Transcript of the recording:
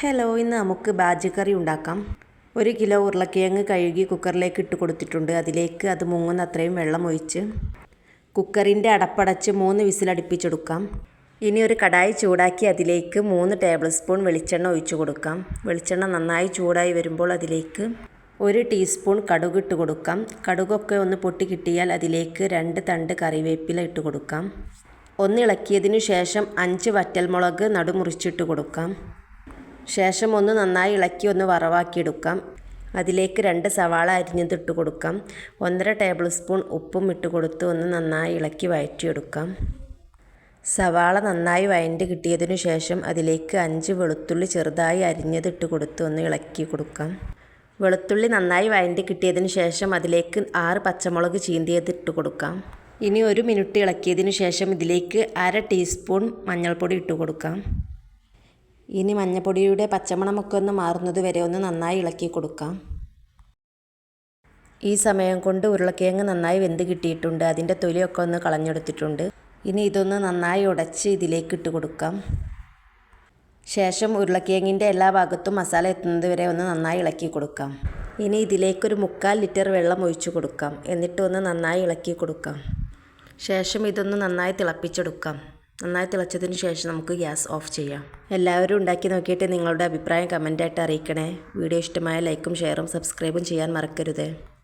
Hello ഇന്ന് നമുക്ക് ബാജി കറി ഉണ്ടാക്കാം. ഒരു കിലോ ഉരുളക്കിഴങ്ങ് കഴുകി കുക്കറിലേക്ക് ഇട്ട് കൊടുത്തിട്ടുണ്ട്. അതിലേക്ക് അത് മുങ്ങുന്ന അത്രയും വെള്ളം ഒഴിച്ച് കുക്കറിന്റെ അടപ്പടച്ച് മൂന്ന് വിസിലടുപ്പിച്ചെടുക്കാം. ഇനി ഒരു കടായി ചൂടാക്കി അതിലേക്ക് മൂന്ന് ടേബിൾ സ്പൂൺ വെളിച്ചെണ്ണ ഒഴിച്ചു കൊടുക്കാം. വെളിച്ചെണ്ണ നന്നായി ചൂടായി വരുമ്പോൾ അതിലേക്ക് ഒരു ടീസ്പൂൺ കടുക് ഇട്ട് കൊടുക്കാം. കടുകൊക്കെ ഒന്ന് പൊട്ടി കിട്ടിയാൽ അതിലേക്ക് രണ്ട് തണ്ട് കറിവേപ്പില ഇട്ട് കൊടുക്കാം. ഒന്നിളക്കിയതിനു ശേഷം അഞ്ച് വറ്റൽമുളക് നടുമുറിച്ചിട്ട് കൊടുക്കാം. ശേഷം ഒന്ന് നന്നായി ഇളക്കി ഒന്ന് വറവാക്കിയെടുക്കാം. അതിലേക്ക് രണ്ട് സവാള അരിഞ്ഞതിട്ട് കൊടുക്കാം. ഒന്നര ടേബിൾ സ്പൂൺ ഉപ്പും ഇട്ട് കൊടുത്ത് ഒന്ന് നന്നായി ഇളക്കി വഴറ്റിയെടുക്കാം. സവാള നന്നായി വഴണ്ട് കിട്ടിയതിനു ശേഷം അതിലേക്ക് അഞ്ച് വെളുത്തുള്ളി ചെറുതായി അരിഞ്ഞതിട്ട് കൊടുത്ത് ഒന്ന് ഇളക്കി കൊടുക്കാം. വെളുത്തുള്ളി നന്നായി വഴണ്ട് കിട്ടിയതിന് ശേഷം അതിലേക്ക് ആറ് പച്ചമുളക് ചീന്തിയതിട്ട് കൊടുക്കാം. ഇനി ഒരു മിനിറ്റ് ഇളക്കിയതിന് ശേഷം ഇതിലേക്ക് അര ടീസ്പൂൺ മഞ്ഞൾപ്പൊടി ഇട്ട് കൊടുക്കാം. ഇനി മഞ്ഞപ്പൊടിയുടെ പച്ചമണമൊക്കെ ഒന്ന് മാറുന്നത് വരെ ഒന്ന് നന്നായി ഇളക്കി കൊടുക്കാം. ഈ സമയം കൊണ്ട് ഉരുളക്കിഴങ്ങ് നന്നായി വെന്ത് കിട്ടിയിട്ടുണ്ട്. അതിന്റെ തൊലിയൊക്കെ ഒന്ന് കളഞ്ഞെടുത്തിട്ടുണ്ട്. ഇനി ഇതൊന്ന് നന്നായി ഉടച്ച് ഇതിലേക്ക് ഇട്ട് കൊടുക്കാം. ശേഷം ഉരുളക്കിഴങ്ങിന്റെ എല്ലാ ഭാഗത്തും മസാല എത്തുന്നത് വരെ ഒന്ന് നന്നായി ഇളക്കി കൊടുക്കാം. ഇനി ഇതിലേക്കൊരു മുക്കാൽ ലിറ്റർ വെള്ളം ഒഴിച്ചു കൊടുക്കാം. എന്നിട്ട് ഒന്ന് നന്നായി ഇളക്കി കൊടുക്കാം. ശേഷം ഇതൊന്ന് നന്നായി തിളപ്പിച്ചെടുക്കാം. നന്നായി തിളച്ചതിന് ശേഷം നമുക്ക് ഗ്യാസ് ഓഫ് ചെയ്യാം. എല്ലാവരും ഉണ്ടാക്കി നോക്കിയിട്ട് നിങ്ങളുടെ അഭിപ്രായം കമന്റായിട്ട് അറിയിക്കണേ. വീഡിയോ ഇഷ്ടമായ ലൈക്കും ഷെയറും സബ്സ്ക്രൈബും ചെയ്യാൻ മറക്കരുത്.